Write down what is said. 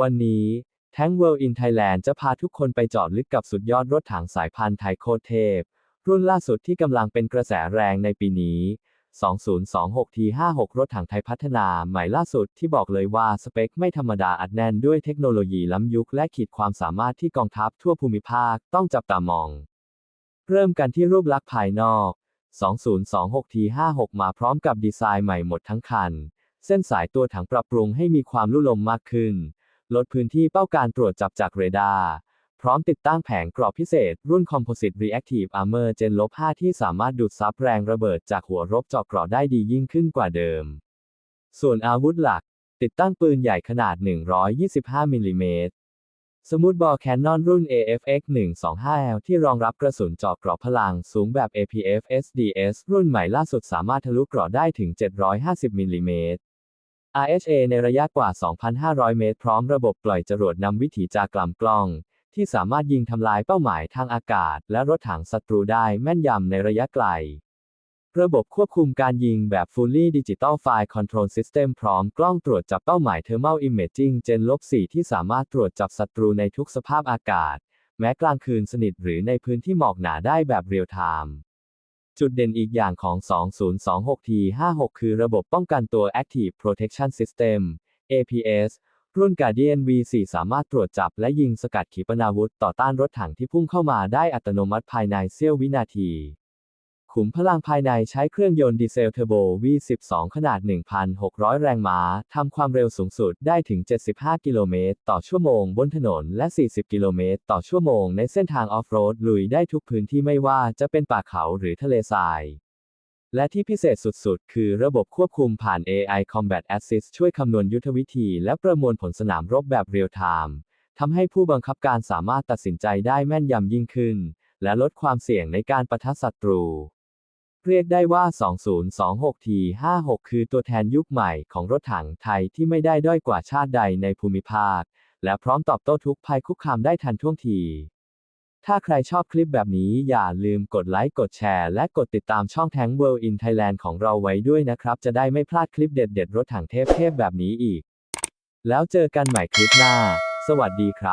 วันนี้ Tank World in Thailand จะพาทุกคนไปเจาะลึกกับสุดยอดรถถังสายพันธุ์ไทยโคเทพ รุ่นล่าสุดที่กำลังเป็นกระแสแรงในปีนี้ 2026T56 รถถังไทยพัฒนาใหม่ล่าสุดที่บอกเลยว่าสเปคไม่ธรรมดาอัดแน่นด้วยเทคโนโลยีล้ำยุคและขีดความสามารถที่กองทัพทั่วภูมิภาคต้องจับตามอง เริ่มกันที่รูปลักษณ์ภายนอก 2026T56 มาพร้อมกับดีไซน์ใหม่หมดทั้งคัน เส้นสายตัวถังปรับปรุงให้มีความลุ่ลมมากขึ้น ลดพื้นที่เป้าการตรวจจับจากเรดาร์พร้อมติดตั้งแผงกรอบพิเศษ รุ่น Composite Reactive Armor Gen 5ที่สามารถดูดซับแรงระเบิดจากหัวรบเจาะเกราะได้ดียิ่งขึ้นกว่าเดิม ส่วนอาวุธหลัก ติดตั้งปืนใหญ่ขนาด 125มิลลิเมตรสมูทบอลแคนนอนรุ่น AFX 125L ที่รองรับกระสุนเจาะเกราะพลังสูงแบบ APF SDS รุ่นใหม่ล่าสุดสามารถทะลุเกราะได้ถึง 750มิลลิเมตร RHA ในระยะกว่า 2,500 เมตร พร้อมระบบปล่อยจรวดนำวิถีจากลำกล้อง ที่สามารถยิงทำลายเป้าหมายทางอากาศ และรถถังศัตรูได้แม่นยำในระยะไกล ระบบควบคุมการยิงแบบ Fully Digital Fire Control System พร้อมกล้องตรวจจับเป้าหมาย Thermal Imaging Gen 4ที่สามารถตรวจจับศัตรูในทุกสภาพอากาศ แม้กลางคืนสนิทหรือในพื้นที่หมอกหนาได้แบบเรียลไทม์ จุดเด่นอีกอย่างของ 2026T56 คือระบบป้องกันตัว Active Protection System APS รุ่น Guardian V4 สามารถตรวจจับและยิงสกัดขีปนาวุธต่อต้านรถถังที่พุ่งเข้ามาได้อัตโนมัติภายในเสี้ยววินาที ขุมพลังภายในใช้เครื่องยนต์ดีเซลเทอร์โบ V12 ขนาด 1,600 แรงม้า ทำความเร็วสูงสุดได้ถึง 75 กิโลเมตรต่อชั่วโมงบนถนน และ 40 กิโลเมตรต่อชั่วโมงในเส้นทางออฟโรด ลุยได้ทุกพื้นที่ไม่ว่าจะเป็นป่าเขาหรือทะเลทรายและที่พิเศษสุดๆ คือระบบควบคุมผ่าน AI Combat Assist ช่วยคำนวณยุทธวิธี และประมวลผลสนามรบแบบเรียลไทม์ทำให้ผู้บังคับการสามารถตัดสินใจได้แม่นยำยิ่งขึ้น และลดความเสี่ยงในการปะทะศัตรู เรียกได้ว่า 2026T56 คือตัวแทนยุคใหม่ของรถถังไทยที่ไม่ได้ด้อยกว่าชาติใดในภูมิภาค และพร้อมตอบโต้ทุกภัยคุกคามได้ทันท่วงที ถ้าใครชอบคลิปแบบนี้อย่าลืมกดไลค์ กดแชร์ และกดติดตามช่อง Tank World in Thailand ของเราไว้ด้วยนะครับ จะได้ไม่พลาดคลิปเด็ดๆ รถถังเทพๆแบบนี้อีก แล้วเจอกันใหม่คลิปหน้า สวัสดีครับ